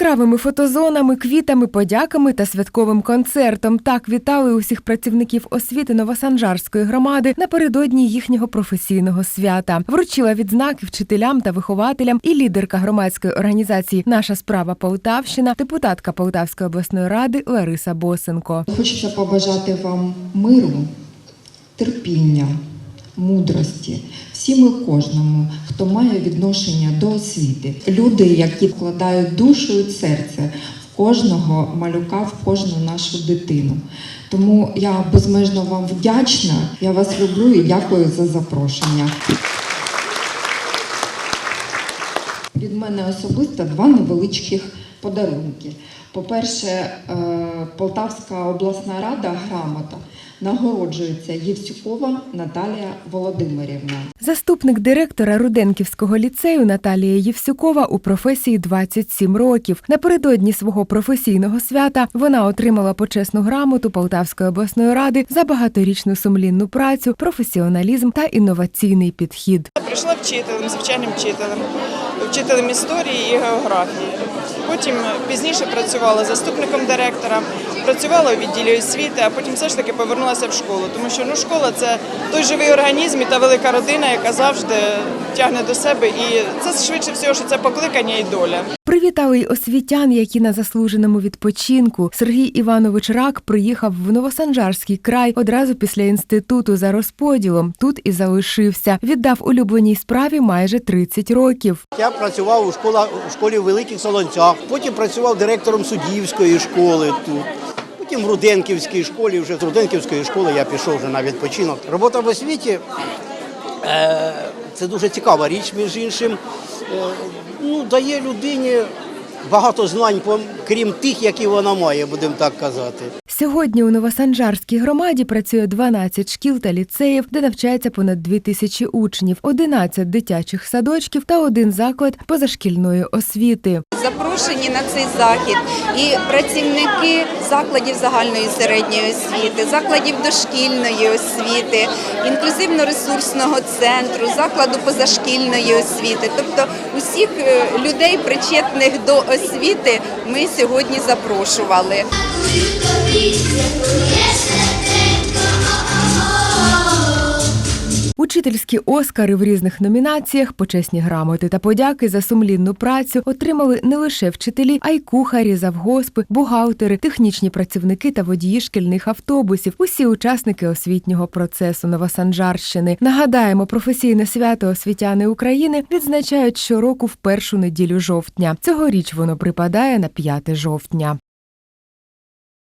Яскравими фотозонами, квітами, подяками та святковим концертом так вітали усіх працівників освіти Новосанжарської громади напередодні їхнього професійного свята. Вручила відзнаки вчителям та вихователям і лідерка громадської організації Наша справа Полтавщина, депутатка Полтавської обласної ради Лариса Босенко. Хочеться побажати вам миру, терпіння, мудрості, всім і кожному, хто має відношення до освіти. Люди, які вкладають душу і серце в кожного малюка, в кожну нашу дитину. Тому я безмежно вам вдячна. Я вас люблю і дякую за запрошення. Від мене особисто два невеличких подарунки. По-перше, е, Полтавська обласна рада грамота нагороджується Євсюкова Наталія Володимирівна. Заступник директора Руденківського ліцею Наталія Євсюкова у професії 27 років. Напередодні свого професійного свята вона отримала почесну грамоту Полтавської обласної ради за багаторічну сумлінну працю, професіоналізм та інноваційний підхід. Прийшла вчителем, звичайним вчителем, вчителем історії і географії. Потім пізніше працювала заступником директора, працювала у відділі освіти, а потім все ж таки повернулася в школу. Тому що ну, школа це той живий організм і та велика родина, яка завжди тягне до себе. І це швидше всього, що це покликання і доля. Привітали й освітян, які на заслуженому відпочинку. Сергій Іванович Рак приїхав в Новосанжарський край одразу після інституту за розподілом. Тут і залишився. Віддав улюбленій справі майже 30 років. Я працював у школа у школі в Великих Солонцях, потім працював директором суддівської школи тут. Потім в Руденківській школі, вже з Руденківської школи я пішов вже на відпочинок. Робота в освіті е, це дуже цікава річ, між іншим. Е, ну, дає людині багато знань, крім тих, які вона має, будемо так казати. Сьогодні у Новосанжарській громаді працює 12 шкіл та ліцеїв, де навчається понад 2 тисячі учнів, 11 дитячих садочків та один заклад позашкільної освіти. Запрошені на цей захід і працівники закладів загальної середньої освіти, закладів дошкільної освіти, інклюзивно-ресурсного центру, закладу позашкільної освіти. Тобто усіх е, людей, причетних до освіти, ми сьогодні запрошували. Учительські оскари в різних номінаціях, почесні грамоти та подяки за сумлінну працю отримали не лише вчителі, а й кухарі, завгоспи, бухгалтери, технічні працівники та водії шкільних автобусів. Усі учасники освітнього процесу Новосанжарщини. Нагадаємо, професійне свято освітяни України відзначають щороку в першу неділю жовтня. Цьогоріч воно припадає на 5 жовтня.